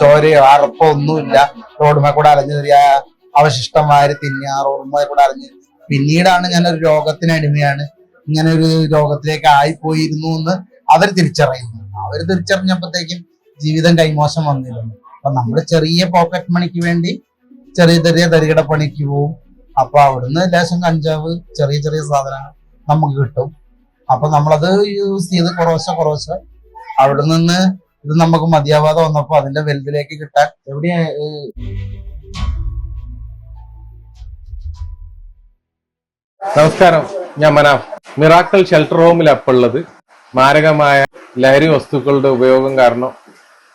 ചോരയോ അറപ്പോ ഒന്നുമില്ല. റോഡുമേ കൂടെ അലഞ്ഞു തെറിയ അവശിഷ്ടമാര് തിന്നുക റോഡുമേ കൂടെ അലഞ്ഞു പിന്നീടാണ് ഞാൻ ഒരു രോഗത്തിന് അടിമയാണ്. ഇങ്ങനെ ഒരു രോഗത്തിലേക്ക് ആയിപ്പോയിരുന്നു എന്ന് അവർ തിരിച്ചറിയുന്നു. അവർ തിരിച്ചറിഞ്ഞപ്പോഴത്തേക്കും ജീവിതം കൈമോശം വന്നിരുന്നു. അപ്പൊ നമ്മൾ ചെറിയ പോക്കറ്റ് മണിക്ക് വേണ്ടി ചെറിയ ചെറിയ തരികിട പണിക്ക് പോവും. അപ്പൊ അവിടുന്ന് ലേശം കഞ്ചാവ് ചെറിയ ചെറിയ സാധനങ്ങൾ നമുക്ക് കിട്ടും. അപ്പൊ നമ്മളത് യൂസ് ചെയ്ത് കുറവശ കുറവശ അവിടെ നിന്ന് ഇത് നമുക്ക് മതിയാവാതെ വന്നപ്പോ അതിന്റെ വലുതിലേക്ക് കിട്ടാൻ എവിടെയാ നമസ്കാരം. ഞാൻ മനാഫ്. മിറാക്കൽ ഷെൽട്ടർ ഹോമിൽ ഉള്ളത്. മാരകമായ ലഹരി വസ്തുക്കളുടെ ഉപയോഗം കാരണം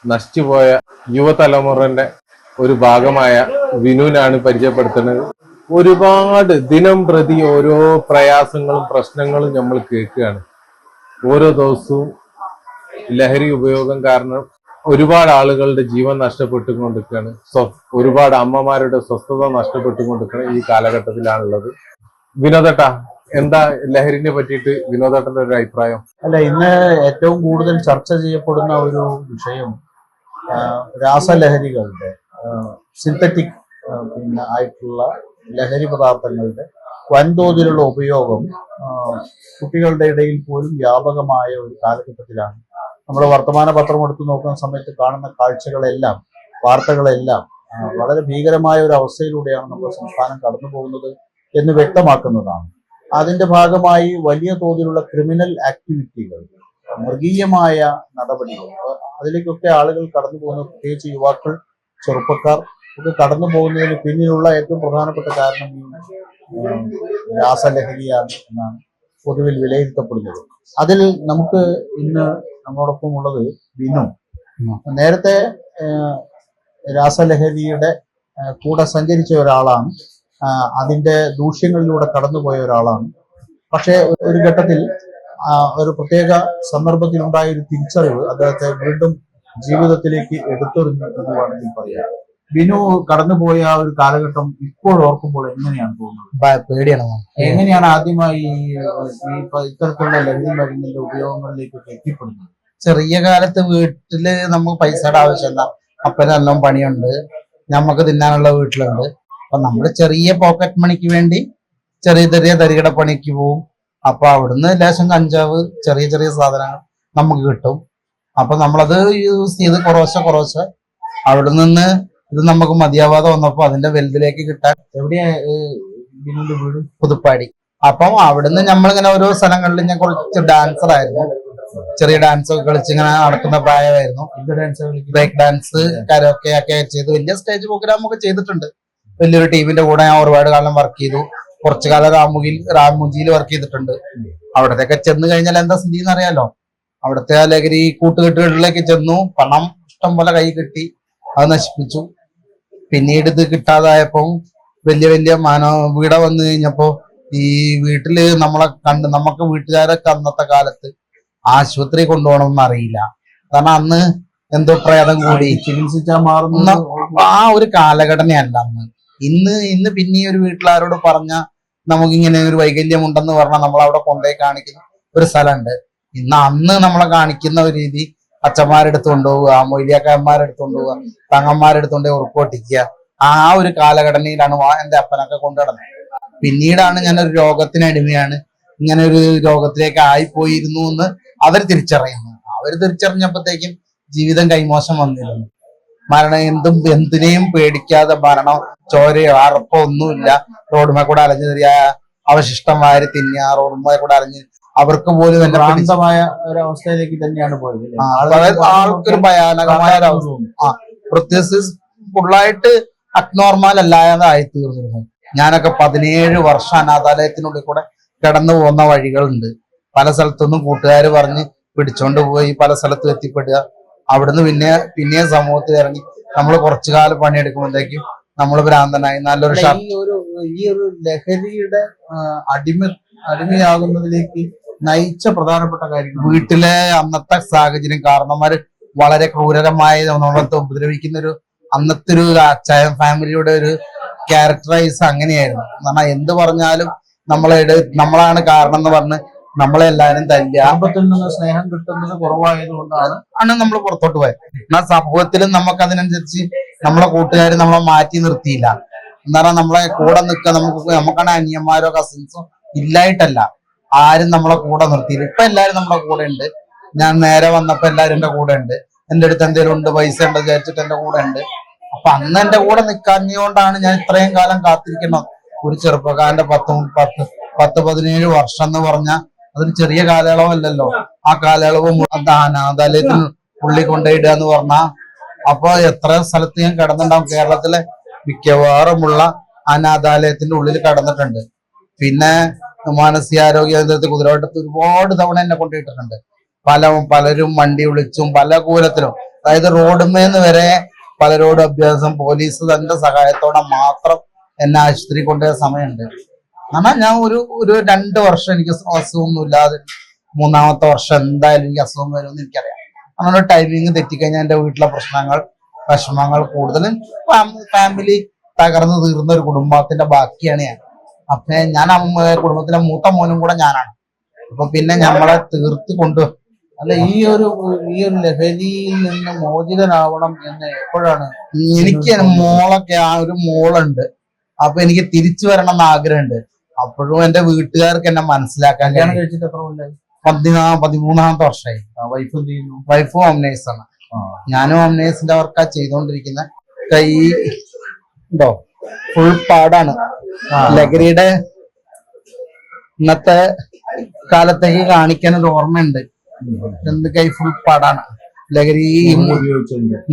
നശിച്ചുപോയ യുവതലമുറന്റെ ഒരു ഭാഗമായ വിനുവിനാണ് പരിചയപ്പെടുത്തുന്നത്. ഒരുപാട് ദിനം പ്രതി ഓരോ പ്രയാസങ്ങളും പ്രശ്നങ്ങളും നമ്മൾ കേൾക്കുകയാണ്. ഓരോ ദിവസവും ലഹരി ഉപയോഗം കാരണം ഒരുപാട് ആളുകളുടെ ജീവൻ നഷ്ടപ്പെട്ടുകൊണ്ടിരിക്കുകയാണ്. ഒരുപാട് അമ്മമാരുടെ സ്വസ്ഥത നഷ്ടപ്പെട്ടുകൊണ്ടിരിക്കുന്ന ഈ കാലഘട്ടത്തിലാണുള്ളത്. വിനോദട്ട എന്താ ലഹരിനെ പറ്റിയിട്ട് വിനോദട്ടന്റെ ഒരു അഭിപ്രായം? അല്ല ഇന്ന് ഏറ്റവും കൂടുതൽ ചർച്ച ചെയ്യപ്പെടുന്ന ഒരു വിഷയം രാസലഹരികളുടെ സിന്തറ്റിക് പിന്നെ ആയിട്ടുള്ള ലഹരി പദാർത്ഥങ്ങളുടെ വൻതോതിലുള്ള ഉപയോഗം കുട്ടികളുടെ ഇടയിൽ പോലും വ്യാപകമായ ഒരു കാലഘട്ടത്തിലാണ് നമ്മൾ വർത്തമാന പത്രം എടുത്തു നോക്കുന്ന സമയത്ത് കാണുന്ന കാഴ്ചകളെല്ലാം വാർത്തകളെല്ലാം വളരെ ഭീകരമായ ഒരു അവസ്ഥയിലൂടെയാണ് നമ്മുടെ സംസ്ഥാനം കടന്നു പോകുന്നത് എന്ന് വ്യക്തമാക്കുന്നതാണ്. അതിന്റെ ഭാഗമായി വലിയ തോതിലുള്ള ക്രിമിനൽ ആക്ടിവിറ്റികൾ മൃഗീയമായ നടപടികൾ അതിലേക്കൊക്കെ ആളുകൾ കടന്നു പോകുന്നത് പ്രത്യേകിച്ച് യുവാക്കൾ ചെറുപ്പക്കാർ ഒക്കെ കടന്നു പോകുന്നതിന് പിന്നിലുള്ള ഏറ്റവും പ്രധാനപ്പെട്ട കാരണം ഈ രാസലഹരിയാണ് എന്നാണ് പൊതുവിൽ വിലയിരുത്തപ്പെടുന്നത്. അതിൽ നമുക്ക് ഇന്ന് നമ്മോടൊപ്പം ഉള്ളത് ബിനു നേരത്തെ രാസലഹരിയുടെ കൂടെ സഞ്ചരിച്ച ഒരാളാണ്. അതിന്റെ ദൂഷ്യങ്ങളിലൂടെ കടന്നുപോയ ഒരാളാണ്. പക്ഷേ ഒരു ഘട്ടത്തിൽ ഒരു പ്രത്യേക സന്ദർഭത്തിലുണ്ടായ ഒരു തിരിച്ചറിവ് അദ്ദേഹത്തെ വീണ്ടും ജീവിതത്തിലേക്ക് എടുത്തെറിഞ്ഞു എന്ന് വേണമെങ്കിൽ പറയാം. ബിനു കടന്നുപോയ ആ ഒരു കാലഘട്ടം ഇപ്പോൾ ഓർക്കുമ്പോൾ എങ്ങനെയാണ് തോന്നുന്നത്? പേടിയാണ് എങ്ങനെയാണ് ആദ്യമായി ഇത്തരത്തിലുള്ള ലഹരി മരുന്നിന്റെ ഉപയോഗങ്ങളിലേക്കൊക്കെ എത്തിപ്പെടുന്നത്? ചെറിയ കാലത്ത് വീട്ടിൽ നമുക്ക് പൈസയുടെ ആവശ്യമില്ല. അപ്പന് നല്ലോണം പണിയുണ്ട്. നമുക്ക് തിന്നാനുള്ള വീട്ടിലുണ്ട്. അപ്പൊ നമ്മൾ ചെറിയ പോക്കറ്റ് മണിക്ക് വേണ്ടി ചെറിയ ചെറിയ തരികിട പണിക്ക് പോവും. അപ്പൊ അവിടുന്ന് ലേശം കഞ്ചാവ് ചെറിയ ചെറിയ സാധനങ്ങൾ നമുക്ക് കിട്ടും. അപ്പൊ നമ്മളത് യൂസ് ചെയ്ത് കുറവശ കുറവശ അവിടെ നിന്ന് ഇത് നമുക്ക് മതിയാവാതെ വന്നപ്പോ അതിന്റെ വലുതിലേക്ക് കിട്ടാൻ എവിടെയാ ബിനുവിന്റെ വീട്? പുതുപ്പാടി. അപ്പം അവിടുന്ന് നമ്മളിങ്ങനെ ഓരോ സ്ഥലങ്ങളിൽ ഞാൻ കുറച്ച് ഡാൻസർ ആയിരുന്നു. ചെറിയ ഡാൻസ് ഒക്കെ കളിച്ച് ഇങ്ങനെ നടക്കുന്ന പ്രായമായിരുന്നു. ബ്രേക്ക് ഡാൻസ് കരോക്കെ ഒക്കെ ചെയ്ത്. വലിയ സ്റ്റേജ് പ്രോഗ്രാം ഒക്കെ ചെയ്തിട്ടുണ്ട്. വലിയൊരു ടീമിന്റെ കൂടെ ഞാൻ ഒരുപാട് കാലം വർക്ക് ചെയ്തു. കുറച്ചു കാലം രാമുകിൽ രാമുജിയിൽ വർക്ക് ചെയ്തിട്ടുണ്ട്. അവിടത്തേക്ക് ചെന്ന് കഴിഞ്ഞാൽ എന്താ സ്ഥിതി എന്ന് അറിയാലോ അവിടുത്തെ ആ ലഹരി കൂട്ടുകെട്ടുകളിലേക്ക് ചെന്നു. പണം ഇഷ്ടം പോലെ കൈ കിട്ടി. അത് നശിപ്പിച്ചു. പിന്നീട് ഇത് കിട്ടാതായപ്പോ വലിയ വലിയ മാനോ വീട വന്നു കഴിഞ്ഞപ്പോ ഈ വീട്ടിൽ നമ്മളെ കണ്ട് നമുക്ക് വീട്ടുകാരൊക്കെ അന്നത്തെ കാലത്ത് ആശുപത്രി കൊണ്ടുപോകണമെന്ന് അറിയില്ല. കാരണം അന്ന് എന്തോ പ്രേതം കൂടി. ചികിത്സിച്ചാൽ മാറുന്ന ആ ഒരു കാലഘടനയല്ല അന്ന്. ഇന്ന് ഇന്ന് പിന്നെ ഒരു വീട്ടിലാരോട് പറഞ്ഞ നമുക്കിങ്ങനെ ഒരു വൈകല്യം ഉണ്ടെന്ന് പറഞ്ഞാൽ നമ്മൾ അവിടെ കൊണ്ടുപോയി കാണിക്കുന്ന ഒരു സ്ഥലമുണ്ട്. ഇന്ന് അന്ന് നമ്മളെ കാണിക്കുന്ന ഒരു രീതി അച്ഛന്മാരെടുത്ത് കൊണ്ടുപോവുക മൊയ്ലിയാക്കന്മാരെടുത്ത് കൊണ്ടുപോവുക തങ്ങന്മാരെടുത്ത് കൊണ്ടുപോയി ഉറപ്പൊട്ടിക്കുക ആ ഒരു കാലഘടനയിലാണ് എന്റെ അപ്പനൊക്കെ കൊണ്ടുനടന്നത്. പിന്നീടാണ് ഞാനൊരു ഒരു രോഗത്തിന് അടിമയാണ്. ഇങ്ങനെ ഒരു രോഗത്തിലേക്ക് ആയിപ്പോയിരുന്നു എന്ന് അവർ തിരിച്ചറിയുന്നു. അവർ തിരിച്ചറിഞ്ഞപ്പോഴത്തേക്കും ജീവിതം കൈമോശം വന്നിരുന്നു. മരണം എന്തും എന്തിനേയും പേടിക്കാതെ മരണം ചോരയോ അറപ്പോ ഒന്നുമില്ല. റോഡുമേ കൂടെ അലഞ്ഞു തെറിയ വാരി തിന്നുക റോഡുമേ കൂടെ അലഞ്ഞ് അവർക്ക് പോലും തന്നെ പ്രാന്തമായ ഭ്രാന്തമായ ഒരവസ്ഥയിലേക്ക് തന്നെയാണ് പോയത് ആൾക്കൊരു ഭയാനകമായ ഒരു അവസ്ഥ ആ പ്രത്യേകിച്ച് ഫുള്ളായിട്ട് അക്നോർമൽ അല്ലാതായി തീർന്നിരുന്നു. ഞാനൊക്കെ പതിനേഴ് വർഷം അനാഥാലയത്തിനുള്ളിൽ കൂടെ കിടന്നു പോകുന്ന വഴികളുണ്ട്. പല സ്ഥലത്തുനിന്നും കൂട്ടുകാർ പറഞ്ഞ് പിടിച്ചോണ്ട് പോയി പല സ്ഥലത്തും എത്തിപ്പെടുക. അവിടുന്ന് പിന്നെ പിന്നെയും സമൂഹത്തിൽ ഇറങ്ങി നമ്മൾ കുറച്ചു കാലം പണിയെടുക്കുമ്പോഴത്തേക്കും നമ്മൾ ഭ്രാന്തനായി. നല്ലൊരു ഈ ഒരു ലഹരിയുടെ അടിമ അടിമയാകുന്നതിലേക്ക് നയിച്ച പ്രധാനപ്പെട്ട കാര്യങ്ങൾ. വീട്ടിലെ അന്നത്തെ സാഹചര്യം കാരണന്മാര് വളരെ ക്രൂരമായ നമ്മളത്തെ ഉപദ്രവിക്കുന്ന ഒരു അന്നത്തെ ഒരു അച്ചായൻ ഫാമിലിയുടെ ഒരു ക്യാരക്ടറൈസ് അങ്ങനെയായിരുന്നു. കാരണം എന്ത് പറഞ്ഞാലും നമ്മളെ നമ്മളാണ് കാരണം എന്ന് പറഞ്ഞ് നമ്മളെല്ലാരും തല്ലുക. കുടുംബത്തിൽ നിന്ന് സ്നേഹം കിട്ടുന്നത് കുറവായതുകൊണ്ടാണ് ആണ് നമ്മൾ പുറത്തോട്ട് പോയത്. എന്നാൽ സമൂഹത്തിലും നമുക്ക് അതിനനുസരിച്ച് നമ്മളെ കൂട്ടുകാർ നമ്മളെ മാറ്റി നിർത്തിയില്ല. എന്താ നമ്മളെ കൂടെ നിൽക്കുക നമുക്ക് നമുക്കാണ് അനിയന്മാരോ കസിൻസോ ഇല്ലായിട്ടല്ല. ആരും നമ്മളെ കൂടെ നിർത്തിയില്ല. ഇപ്പൊ എല്ലാരും നമ്മളെ കൂടെ ഉണ്ട്. ഞാൻ നേരെ വന്നപ്പോ എല്ലാരും എന്റെ കൂടെ ഉണ്ട്. എന്റെ അടുത്ത് എന്തെങ്കിലും ഉണ്ട് പൈസ ഉണ്ട് വിചാരിച്ചിട്ട് എന്റെ കൂടെ ഉണ്ട്. അപ്പൊ അന്ന് എന്റെ കൂടെ നിൽക്കാഞ്ഞുകൊണ്ടാണ് ഞാൻ ഇത്രയും കാലം കാത്തിരിക്കണം ഒരു ചെറുപ്പക്കാരന്റെ പത്ത് പത്ത് പത്ത് പതിനേഴ് വർഷം എന്ന് പറഞ്ഞ അതൊരു ചെറിയ കാലയളവല്ലല്ലോ. ആ കാലയളവ് അനാഥാലയത്തിൽ പുള്ളി കൊണ്ടുപോയിടുക എന്ന് പറഞ്ഞാ അപ്പൊ എത്ര സ്ഥലത്ത് ഞാൻ കിടന്നിട്ടുണ്ടാവും കേരളത്തിലെ മിക്കവാറുമുള്ള അനാഥാലയത്തിന്റെ ഉള്ളിൽ കടന്നിട്ടുണ്ട്. പിന്നെ മാനസികാരോഗ്യ കേന്ദ്രത്തിൽ കുതിരവട്ടത്ത് ഒരുപാട് തവണ എന്നെ കൊണ്ടുപോയിട്ടുണ്ട്. പല പലരും വണ്ടി വിളിച്ചും പല കൂരത്തിലും. അതായത് റോഡുമേന്ന് വരെ പലരോടും അഭ്യാസം പോലീസ് തന്റെ സഹായത്തോടെ മാത്രം എന്നെ ആശുപത്രി കൊണ്ടുപോയ സമയമുണ്ട്. കാരണം ഞാൻ ഒരു ഒരു രണ്ട് വർഷം എനിക്ക് അസുഖമൊന്നും ഇല്ലാതെ മൂന്നാമത്തെ വർഷം എന്തായാലും എനിക്ക് അസുഖം വരുമെന്ന് എനിക്കറിയാം. അങ്ങനെ ടൈമിങ് തെറ്റിക്കഴിഞ്ഞാൽ എന്റെ വീട്ടിലെ പ്രശ്നങ്ങൾ വിഷമങ്ങൾ കൂടുതലും ഫാമിലി തകർന്നു തീർന്ന ഒരു കുടുംബത്തിന്റെ ബാക്കിയാണ് ഞാൻ. അപ്പൊ ഞാൻ അമ്മ കുടുംബത്തിലെ മൂത്ത മോനും കൂടെ ഞാനാണ്. അപ്പൊ പിന്നെ നമ്മളെ തീർത്ത് കൊണ്ട് അല്ല ഈ ഒരു ഈ ഒരു ലഹരിയിൽ നിന്ന് മോചിതനാവണം എന്ന് എപ്പോഴാണ്? എനിക്ക് മോളൊക്കെ ആ ഒരു മോളുണ്ട്. അപ്പൊ എനിക്ക് തിരിച്ചു വരണം എന്ന് ആഗ്രഹമുണ്ട്. അപ്പോഴും എന്റെ വീട്ടുകാർക്ക് എന്നെ മനസ്സിലാക്കാൻ കല്യാണം കഴിയും. കഴിച്ചിട്ട് എത്ര കൊല്ലായി? പതിനാ പതിമൂന്നാമത്തെ വർഷമായി. വൈഫ് എന്ത് ചെയ്യുന്നു? വൈഫും ഹോംനേഴ്സ് ആണ്. ഞാനും ഹോംനേഴ്സിന്റെ വർക്കാ ചെയ്തുകൊണ്ടിരിക്കുന്ന കൈ ഉണ്ടോ ഫുൾ പാടാണ്. ലഹരിയുടെ ഇന്നത്തെ കാലത്തേക്ക് കാണിക്കുന്നത് ഓർമ്മയുണ്ട്. എന്ത് കൈ ഫുൾ പാടാണ് ലഹരി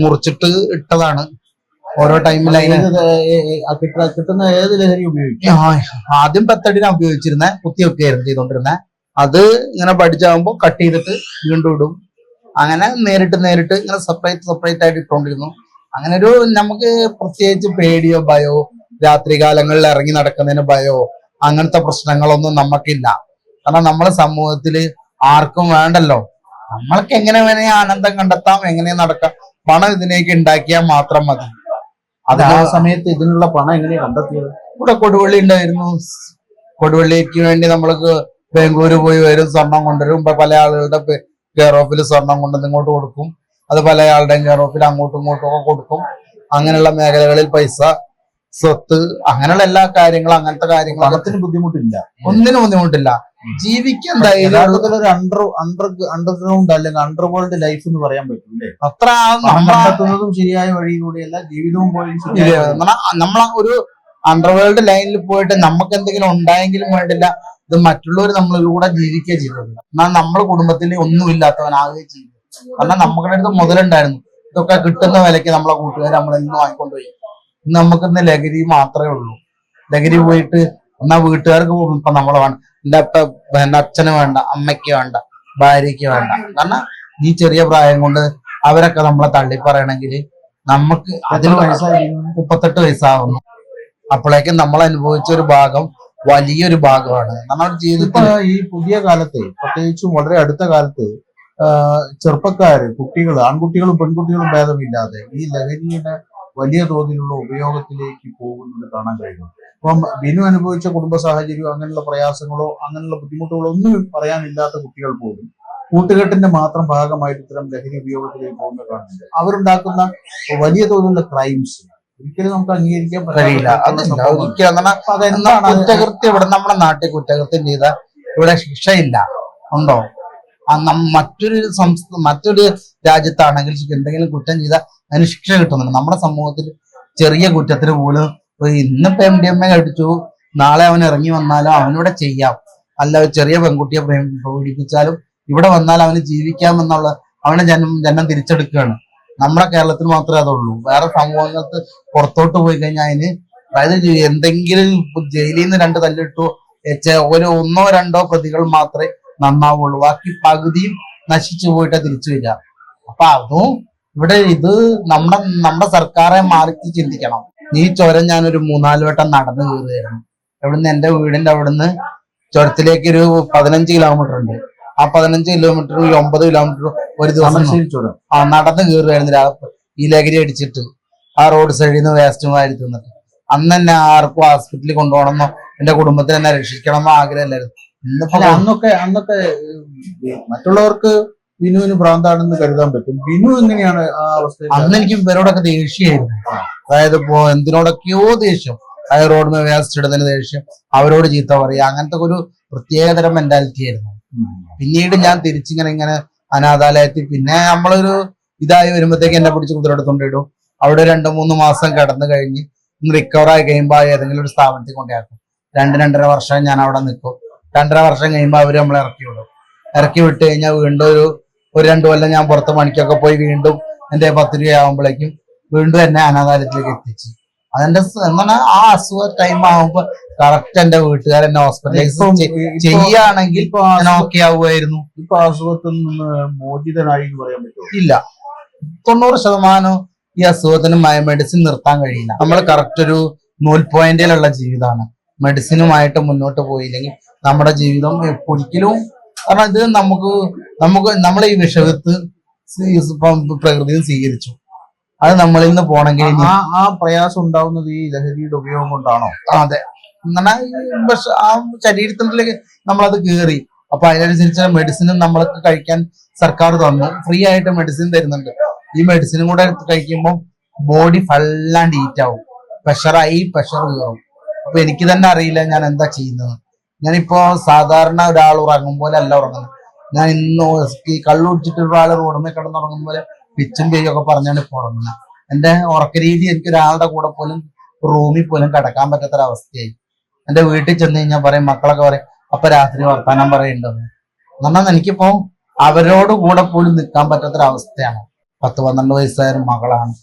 മുറിച്ചിട്ട് ഇട്ടതാണ്. ഓരോ ടൈമിൽ കിട്ടുന്ന ഏത് ലഹരി ഉപയോഗിക്കും? ആദ്യം പെത്തടിനാ ഉപയോഗിച്ചിരുന്നെ. കുത്തിവെക്കുകയായിരുന്നു ചെയ്തോണ്ടിരുന്നെ. അത് ഇങ്ങനെ പഠിച്ചാകുമ്പോ കട്ട് ചെയ്തിട്ട് വീണ്ടും ഇടും. അങ്ങനെ നേരിട്ട് നേരിട്ട് ഇങ്ങനെ സെപ്പറേറ്റ് സെപ്പറേറ്റ് ആയിട്ട് ഇട്ടുകൊണ്ടിരുന്നു അങ്ങനെ ഒരു നമുക്ക് പ്രത്യേകിച്ച് പേടിയോ ഭയോ രാത്രി കാലങ്ങളിൽ ഇറങ്ങി നടക്കുന്നതിന് ഭയോ അങ്ങനത്തെ പ്രശ്നങ്ങളൊന്നും നമുക്കില്ല കാരണം നമ്മളെ സമൂഹത്തിൽ ആർക്കും വേണ്ടല്ലോ. നമ്മൾക്ക് എങ്ങനെ വേണേ ആനന്ദം കണ്ടെത്താം എങ്ങനെ നടക്കാം. പണം ഇതിനേക്ക് ഉണ്ടാക്കിയാൽ മാത്രം മതി. അത് ആ സമയത്ത് ഇതിനുള്ള പണം എങ്ങനെ കണ്ടെത്തിയത്? ഇവിടെ കൊടുവള്ളി ഉണ്ടായിരുന്നു. കൊടുവള്ളിക്ക് വേണ്ടി നമ്മൾക്ക് ബാംഗ്ലൂര് പോയി വരും സ്വർണം കൊണ്ടുവരും. ഇപ്പൊ പല ആളുകളുടെ കെയർ ഓഫിൽ സ്വർണം കൊണ്ടുവന്ന് ഇങ്ങോട്ട് കൊടുക്കും. അത് പല ആളുടെയും കെയർ ഓഫിൽ അങ്ങോട്ടും ഇങ്ങോട്ടും ഒക്കെ കൊടുക്കും. അങ്ങനെയുള്ള മേഖലകളിൽ പൈസ സ്വത്ത് അങ്ങനെയുള്ള എല്ലാ കാര്യങ്ങളും അങ്ങനത്തെ കാര്യങ്ങളും പണത്തിന് ബുദ്ധിമുട്ടില്ല. ഒന്നിനും ബുദ്ധിമുട്ടില്ല. ജീവിക്കാൻ എന്തായാലും ഒരു അണ്ടർ അണ്ടർ അണ്ടർഗ്രൗണ്ട് അല്ലെങ്കിൽ അണ്ടർവേൾഡ് ലൈഫ് എന്ന് പറയാൻ പറ്റും അല്ലേ? അത്ര കണ്ടെത്തുന്നതും ശരിയായ വഴിയിലൂടെയല്ല ജീവിതവും പോയി നമ്മൾ. നമ്മളെ ഒരു അണ്ടർവേൾഡ് ലൈനിൽ പോയിട്ട് നമുക്ക് എന്തെങ്കിലും ഉണ്ടായെങ്കിലും വേണ്ടില്ല ഇത് മറ്റുള്ളവർ നമ്മളിലൂടെ ജീവിക്കുക ചെയ്തത്. എന്നാൽ നമ്മുടെ കുടുംബത്തിൽ ഒന്നുമില്ലാത്തവനാകുകയും ചെയ്തു. കാരണം നമ്മുടെ അടുത്ത് മുതലുണ്ടായിരുന്നു. ഇതൊക്കെ കിട്ടുന്ന വിലയ്ക്ക് നമ്മളെ കൂട്ടുകാർ നമ്മളെന്നും വാങ്ങിക്കൊണ്ടുപോയി ഇന്ന് നമുക്ക് ലഹരി മാത്രമേ ഉള്ളൂ. ലഹരി പോയിട്ട് എന്നാ വീട്ടുകാർക്ക് ഇപ്പൊ നമ്മളെ വേണ്ട എന്റെ അപ്പ എന്റെ അച്ഛന് വേണ്ട അമ്മയ്ക്ക് വേണ്ട ഭാര്യയ്ക്ക് വേണ്ട. കാരണം ഈ ചെറിയ പ്രായം കൊണ്ട് അവരൊക്കെ നമ്മളെ തള്ളി പറയണമെങ്കിൽ നമുക്ക് അതിന് വയസ്സായി? മുപ്പത്തെട്ട് വയസ്സാവുന്നു. അപ്പോഴേക്കും നമ്മൾ അനുഭവിച്ച ഒരു ഭാഗം വലിയൊരു ഭാഗമാണ്. നമ്മുടെ ജീവിതത്തിൽ ഈ പുതിയ കാലത്ത് പ്രത്യേകിച്ചും വളരെ അടുത്ത കാലത്ത് ചെറുപ്പക്കാര് കുട്ടികൾ ആൺകുട്ടികളും പെൺകുട്ടികളും ഭേദമില്ലാതെ ഈ ലഹരിയുടെ വലിയ തോതിലുള്ള ഉപയോഗത്തിലേക്ക് പോകുന്നത് കാണാൻ കഴിയും അപ്പം ബിനു അനുഭവിച്ച കുടുംബ സാഹചര്യമോ അങ്ങനെയുള്ള പ്രയാസങ്ങളോ അങ്ങനെയുള്ള ബുദ്ധിമുട്ടുകളോ ഒന്നും പറയാനില്ലാത്ത കുട്ടികൾ പോലും കൂട്ടുകെട്ടിന്റെ മാത്രം ഭാഗമായിട്ട് ഇത്തരം ലഹരി ഉപയോഗത്തിലേക്ക് പോകുന്നത് കാണുന്നുണ്ട്. അവരുണ്ടാക്കുന്ന വലിയ തോതിലുള്ള ക്രൈംസ് ഒരിക്കലും നമുക്ക് അംഗീകരിക്കാൻ കഴിയില്ല. ഒരിക്കലും കാരണം കുറ്റകൃത്യം ഇവിടെ നമ്മുടെ നാട്ടിൽ കുറ്റകൃത്യം ചെയ്ത ഇവിടെ ശിക്ഷയില്ല. ഉണ്ടോ? മറ്റൊരു സംസ്ഥ മറ്റൊരു രാജ്യത്താണെങ്കിൽ എന്തെങ്കിലും കുറ്റം ചെയ്താൽ അതിന് ശിക്ഷ കിട്ടുന്നുണ്ട്. നമ്മുടെ സമൂഹത്തിൽ ചെറിയ കുറ്റത്തിന് പോലും ഇന്നിപ്പോ എം ഡി എം എ കടിച്ചു നാളെ അവൻ ഇറങ്ങി വന്നാലും അവനിവിടെ ചെയ്യാം. അല്ല ചെറിയ പെൺകുട്ടിയെ പ്രേമി പീഡിപ്പിച്ചാലും ഇവിടെ വന്നാൽ അവന് ജീവിക്കാമെന്നുള്ള അവനെ ജനം ജനം തിരിച്ചെടുക്കുകയാണ്. നമ്മുടെ കേരളത്തിൽ മാത്രമേ അതുള്ളൂ. വേറെ സമൂഹങ്ങൾക്ക് പുറത്തോട്ട് പോയി കഴിഞ്ഞാൽ അതിന് അതായത് എന്തെങ്കിലും ജയിലിൽ നിന്ന് രണ്ട് തല്ലിട്ടു ഒരു ഒന്നോ രണ്ടോ പ്രതികൾ മാത്രമേ നന്നാവുള്ളൂ ബാക്കി പകുതിയും നശിച്ചു പോയിട്ട് തിരിച്ചു വരിക. അപ്പൊ അതും ഇവിടെ ഇത് നമ്മുടെ നമ്മുടെ സർക്കാരെ മാറി ചിന്തിക്കണം. ഈ ചുരം ഞാനൊരു മൂന്നാൽ വട്ടം നടന്നു കയറുകയായിരുന്നു. എവിടുന്ന് എന്റെ വീടിന്റെ അവിടുന്ന് ചുരത്തിലേക്ക് ഒരു പതിനഞ്ച് കിലോമീറ്റർ ഉണ്ട്. ആ പതിനഞ്ച് കിലോമീറ്റർ ഈ ഒമ്പത് കിലോമീറ്റർ ഒരു ദിവസം ആ നടന്ന് കയറുകയായിരുന്നു ഈ ലഹരി അടിച്ചിട്ട്. ആ റോഡ് സൈഡിൽ നിന്ന് വേസ്റ്റ് വാരി തിന്നിട്ട്. അന്ന് തന്നെ ആർക്കും ഹോസ്പിറ്റലിൽ കൊണ്ടുപോകണമെന്നോ എന്റെ കുടുംബത്തിനെ രക്ഷിക്കണമെന്നോ ആഗ്രഹമില്ലായിരുന്നു. അന്നൊക്കെ അന്നൊക്കെ മറ്റുള്ളവർക്ക് വിനുവിന് ഭ്രാന്താണെന്ന് കരുതാൻ പറ്റും. വിനു എങ്ങനെയാണ് ആ അവസ്ഥ അന്ന് എനിക്ക് ഇവരോടൊക്കെ ദേഷ്യമായിരുന്നു. അതായത് ഇപ്പോ എന്തിനോടൊക്കെയോ ദേഷ്യം. അതായത് റോഡ് മേ വേസ്റ്റ് ദേഷ്യം അവരോട് ചീത്ത പറയുക അങ്ങനത്തെ ഒരു പ്രത്യേകതരം മെന്റാലിറ്റി ആയിരുന്നു. പിന്നീട് ഞാൻ തിരിച്ചിങ്ങനെ ഇങ്ങനെ അനാഥാലയത്തിൽ പിന്നെ നമ്മളൊരു ഇതായി വരുമ്പോഴത്തേക്ക് എന്നെ പിടിച്ച് കുതിരെടുത്തോണ്ടിടും അവിടെ രണ്ടു മൂന്ന് മാസം കടന്നു കഴിഞ്ഞ് റിക്കവർ ആയി കഴിയുമ്പോൾ ഏതെങ്കിലും ഒരു സ്ഥാപനത്തിൽ കൊണ്ടാക്കും രണ്ട് രണ്ടര വർഷം ഞാൻ അവിടെ നിൽക്കും. രണ്ടര വർഷം കഴിയുമ്പോൾ അവർ നമ്മളെ ഇറക്കി വിടും ഇറക്കി വിട്ട് കഴിഞ്ഞാൽ വീണ്ടും ഒരു ഒരു രണ്ടു കൊല്ലം ഞാൻ പുറത്ത് പണിക്കൊക്കെ പോയി വീണ്ടും എന്റെ പത്ത് രൂപ ആകുമ്പോഴേക്കും വീണ്ടും എന്നെ അനാഥാലയത്തിലേക്ക് എത്തിച്ചു. അതെന്റെ എന്താണ് ആ അസുഖ ടൈം ആകുമ്പോ കറക്റ്റ് എന്റെ വീട്ടുകാർ എന്നെ ഹോസ്പിറ്റലൈസ് ചെയ്യുകയാണെങ്കിൽ ഓക്കെ ആവുമായിരുന്നു. ഇപ്പൊ അസുഖത്തിൽ നിന്ന് മോചിതനായി എന്ന് പറയാൻ പറ്റുമോ? ഇല്ല. തൊണ്ണൂറ് ശതമാനം ഈ അസുഖത്തിന് മെഡിസിൻ നിർത്താൻ കഴിയില്ല. നമ്മൾ കറക്റ്റ് ഒരു നൂൽ പോയിന്റിലുള്ള ജീവിതമാണ് മെഡിസിനുമായിട്ട് മുന്നോട്ട് പോയില്ലെങ്കിൽ നമ്മുടെ ജീവിതം ഒരിക്കലും കാരണം ഇത് നമുക്ക് നമുക്ക് നമ്മളെ ഈ വിഷയത്ത് പ്രകൃതിയും സ്വീകരിച്ചു. അത് നമ്മളിൽ നിന്ന് പോണെങ്കിൽ ആ ആ പ്രയാസം ഉണ്ടാവുന്നത് ഈ ലഹരിയുടെ ഉപയോഗം കൊണ്ടാണോ? അതെ. പക്ഷെ ആ ശരീരത്തിലേക്ക് നമ്മളത് കയറി അപ്പൊ അതിനനുസരിച്ച് മെഡിസിനും നമ്മൾക്ക് കഴിക്കാൻ സർക്കാർ തന്നു. ഫ്രീ ആയിട്ട് മെഡിസിൻ തരുന്നുണ്ട്. ഈ മെഡിസിനും കൂടെ കഴിക്കുമ്പോൾ ബോഡി ഫല്ലാണ്ട് ഹീറ്റ് ആവും. പ്രഷറായി പ്രഷർ കയറും അപ്പൊ എനിക്ക് തന്നെ അറിയില്ല ഞാൻ എന്താ ചെയ്യുന്നത്. ഞാനിപ്പോ സാധാരണ ഒരാൾ ഉറങ്ങും പോലെ അല്ല ഉറങ്ങുന്നത്. ഞാൻ ഇന്ന് ഈ കള്ളു കുടിച്ചിട്ട് ഒരാൾ റോഡുമേ കിടന്നുറങ്ങുന്ന പോലെ പിച്ചും പേയൊക്കെ പറഞ്ഞാണ് ഇപ്പൊ ഉറങ്ങുന്നത്. എന്റെ ഉറക്ക രീതി എനിക്ക് ഒരാളുടെ കൂടെ പോലും റൂമിൽ പോലും കിടക്കാൻ പറ്റാത്തൊരവസ്ഥയായി. എന്റെ വീട്ടിൽ ചെന്ന് കഴിഞ്ഞാൽ പറയും മക്കളൊക്കെ പറയും അപ്പൊ രാത്രി വർത്താനം പറയുന്നുണ്ടെന്ന് എന്നാൽ എനിക്കിപ്പോ അവരോട് കൂടെ പോലും നിൽക്കാൻ പറ്റാത്തൊരവസ്ഥയാണ്. പത്ത് പന്ത്രണ്ട് വയസ്സായ മകളാണ്.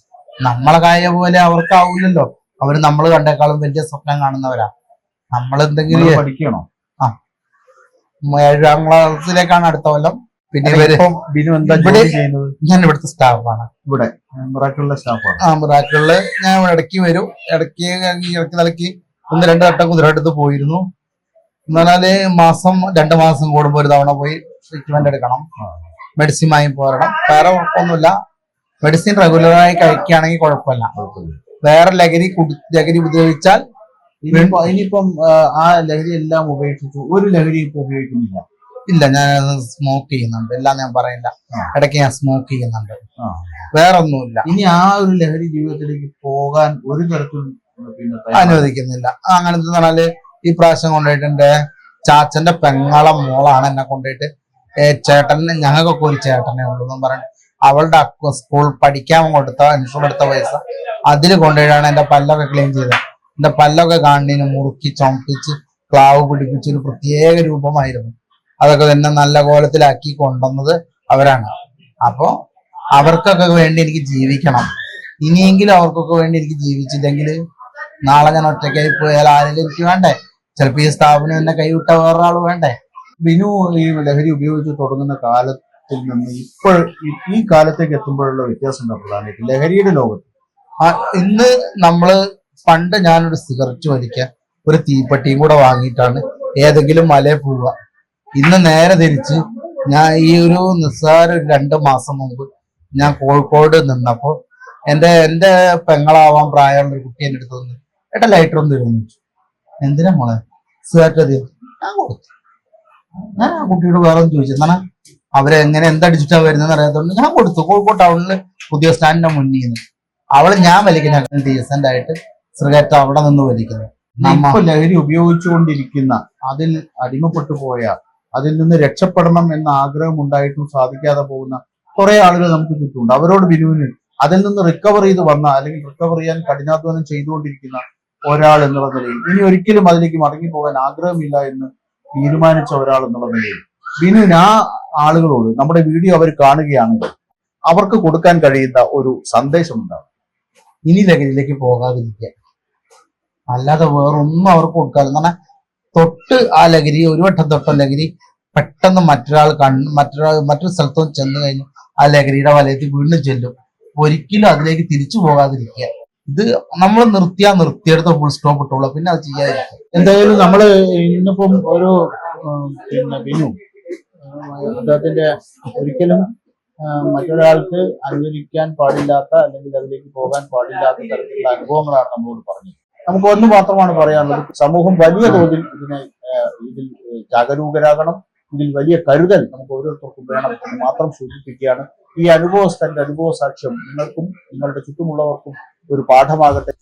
നമ്മളെ കായ പോലെ അവർക്കാവൂലല്ലോ. അവർ നമ്മൾ കണ്ടേക്കാളും വലിയ സ്വപ്നം കാണുന്നവരാ. നമ്മൾ എന്തെങ്കിലും ആ. പഠിക്കണോ ഏഴാം ക്ലാസ്സിലേക്കാണ് അടുത്ത കൊല്ലം. പിന്നെ ബിനു എന്താ ജോലി ചെയ്യുന്നത്? ഞാൻ ഇവിടുത്തെ സ്റ്റാഫാണ് ഇവിടെ സ്റ്റാഫാണ് ആ മിറാക്കിളിൽ ഞാൻ ഇടയ്ക്ക് വരും. ഇടയ്ക്ക് ഇടയ്ക്ക് തലക്ക് ഒന്ന് രണ്ട് വട്ടം കുതിരടുത്ത് പോയിരുന്നു. എന്നാൽ മാസം രണ്ട് മാസം കൂടുമ്പോൾ ഒരു തവണ പോയി ട്രീറ്റ്മെന്റ് എടുക്കണം. മെഡിസിൻ വാങ്ങി പോരണം. വേറെ കുഴപ്പമൊന്നുമില്ല. മെഡിസിൻ റെഗുലറായി കഴിക്കുകയാണെങ്കിൽ കുഴപ്പമില്ല. വേറെ ലഹരി ലഹരി ഉപയോഗിച്ചാൽ ഇനിയിപ്പോ ഇനിയിപ്പം ആ, ലഹരി എല്ലാം ഉപേക്ഷിച്ചു ഒരു ലഹരി ഇപ്പൊ ഉപയോഗിക്കുന്നില്ല. ഇല്ല ഞാൻ സ്മോക്ക് ചെയ്യുന്നുണ്ട്. എല്ലാം ഞാൻ പറയില്ല. ഇടയ്ക്ക് ഞാൻ സ്മോക്ക് ചെയ്യുന്നുണ്ട്. വേറെ ഒന്നുമില്ല ഇനി ആ ഒരു ലഹരി ജീവിതത്തിലേക്ക് പോകാൻ ഒരു തരത്തിലും. അനുവദിക്കുന്നില്ല. അങ്ങനത്തെ പറഞ്ഞാൽ ഈ പ്രാവശ്യം കൊണ്ടുപോയിട്ട് എന്റെ ചാച്ചന്റെ പെങ്ങളെ മോളാണ് എന്നെ കൊണ്ടുപോയിട്ട്. ഏ, ചേട്ടൻ ഞങ്ങൾക്കൊക്കെ ഒരു ചേട്ടനെ ഉള്ളൂ പറഞ്ഞു അവളുടെ സ്കൂൾ പഠിക്കാൻ കൊടുത്ത ഇൻഷുർ എടുത്ത പൈസ അതിൽ കൊണ്ടുപോയിട്ടാണ് എന്റെ പല്ലൊക്കെ ക്ലീൻ ചെയ്തത്. എന്റെ പല്ലൊക്കെ കാണുന്നതിന് മുറുക്കി ചുമപ്പിച്ച് ക്ലാവ് പിടിപ്പിച്ച് ഒരു പ്രത്യേക രൂപമായിരുന്നു. അതൊക്കെ തന്നെ നല്ല കോലത്തിലാക്കി കൊണ്ടുവന്നത് അവരാണ്. അപ്പോ അവർക്കൊക്കെ വേണ്ടി എനിക്ക് ജീവിക്കണം. ഇനിയെങ്കിലും അവർക്കൊക്കെ വേണ്ടി എനിക്ക് ജീവിച്ചില്ലെങ്കിൽ നാളെ ഞാൻ ഒറ്റയ്ക്കായി പോയാൽ ആരെങ്കിലും എനിക്ക് വേണ്ടേ? ചിലപ്പോ ഈ സ്ഥാപനം എന്നെ കൈവിട്ട വേറൊരാൾ വേണ്ടേ? ബിനു ഈ ലഹരി ഉപയോഗിച്ച് തുടങ്ങുന്ന കാലത്തിൽ നിന്ന് ഇപ്പോൾ ഈ- കാലത്തേക്ക് എത്തുമ്പോഴുള്ള വ്യത്യാസം എന്താ പ്രധാനമായിട്ട്? ലഹരിയുടെ ലോകത്ത്. ഇന്ന് നമ്മൾ പണ്ട് ഞാനൊരു സിഗരറ്റ് വലിക്കാൻ ഒരു തീപ്പെട്ടിയും കൂടെ വാങ്ങിയിട്ടാണ് ഏതെങ്കിലും മലയിൽ പോവുക. ഇന്ന് നേരെ തിരിച്ച് ഞാൻ ഈ ഒരു നിസ്സാര രണ്ട് മാസം മുമ്പ് ഞാൻ കോഴിക്കോട് നിന്നപ്പോ എന്റെ എന്റെ പെങ്ങളാവാൻ പ്രായമുള്ള കുട്ടി എന്റെ അടുത്ത് വന്നു ഏട്ടാ ലൈറ്റർ ഒന്ന് തരുമെന്ന് ചോദിച്ചു. എന്തിനാ മോളെ? സിഗരറ്റ് അധികം ഞാൻ കൊടുത്തു. ഞാൻ ആ കുട്ടിയോട് വേറെ ഒന്നും ചോദിച്ചു. എന്നാ അവരെ എങ്ങനെ എന്തടിച്ചിട്ടാ വരുന്നതെന്ന് അറിയാത്തതുകൊണ്ട് ഞാൻ കൊടുത്തു. കോഴിക്കോട് ടൗണിൽ പുതിയ സ്റ്റാൻഡിന്റെ മുന്നിൽ നിന്ന് അവൾ ഞാൻ വലിക്കുന്ന ഡീസന്റ് ആയിട്ട് സിഗരറ്റ് അവിടെ നിന്ന് വലിക്കുന്നത് ഇപ്പൊ ലഹരി ഉപയോഗിച്ചുകൊണ്ടിരിക്കുന്ന അതിൽ അടിമപ്പെട്ടു പോയ അതിൽ നിന്ന് രക്ഷപ്പെടണം എന്ന ആഗ്രഹം ഉണ്ടായിട്ടും സാധിക്കാതെ പോകുന്ന കുറെ ആളുകൾ നമുക്ക് ചുറ്റുമുണ്ട്. അവരോട് ബിനുവിന് അതിൽ നിന്ന് റിക്കവർ ചെയ്ത് വന്ന അല്ലെങ്കിൽ റിക്കവർ ചെയ്യാൻ കഠിനാധ്വാനം ചെയ്തുകൊണ്ടിരിക്കുന്ന ഒരാൾ എന്നുള്ള നിലയിൽ ഇനി ഒരിക്കലും അതിലേക്ക് മടങ്ങി പോകാൻ ആഗ്രഹമില്ല എന്ന് തീരുമാനിച്ച ഒരാൾ എന്നുള്ള നിലയിൽ. ബിനുവിന് ആ ആളുകളോട് നമ്മുടെ വീഡിയോ അവർ കാണുകയാണെങ്കിൽ അവർക്ക് കൊടുക്കാൻ കഴിയുന്ന ഒരു സന്ദേശം ഉണ്ടാവും. ഇനി ലഹരിയിലേക്ക് പോകാതിരിക്കുക അല്ലാതെ വേറൊന്നും അവർക്ക് കൊടുക്കാതെ എന്ന് പറഞ്ഞാൽ തൊട്ട് ആ ലഹരി ഒരു വട്ടം തൊട്ട ലഹരി പെട്ടെന്ന് മറ്റൊരാൾ കണ്ണ് മറ്റൊരാൾ മറ്റൊരു സ്ഥലത്തും ചെന്ന് കഴിഞ്ഞു ആ ലഹരിയുടെ വലയത്തിൽ വീണ്ടും ചെല്ലും. ഒരിക്കലും അതിലേക്ക് തിരിച്ചു പോകാതിരിക്കുക. ഇത് നമ്മൾ നിർത്തിയാ നിർത്തിയെടുത്ത് ഫുൾ സ്റ്റോപ്പ് ഇട്ടുള്ളൂ പിന്നെ അത് ചെയ്യാതിരിക്കും എന്തായാലും നമ്മൾ ഇന്നിപ്പം ഒരു പിന്നെ ബിനു അദ്ദേഹത്തിന്റെ ഒരിക്കലും മറ്റൊരാൾക്ക് അനുകരിക്കാൻ പാടില്ലാത്ത അല്ലെങ്കിൽ അതിലേക്ക് പോകാൻ പാടില്ലാത്ത തരത്തിലുള്ള അനുഭവങ്ങളാണ് നമ്മളോട് പറഞ്ഞത്. നമുക്ക് ഒന്ന് മാത്രമാണ് പറയാനുള്ളത്. സമൂഹം വലിയ തോതിൽ ഇതിനെ ഇതിൽ ജാഗരൂകരാകണം. ഇതിൽ വലിയ കരുതൽ നമുക്ക് ഓരോരുത്തർക്കും വേണം എന്ന് മാത്രം സൂചിപ്പിക്കുകയാണ്. ഈ അനുഭവസ്ഥന്റെ അനുഭവ സാക്ഷ്യം നിങ്ങൾക്കും നിങ്ങളുടെ ചുറ്റുമുള്ളവർക്കും ഒരു പാഠമാകട്ടെ.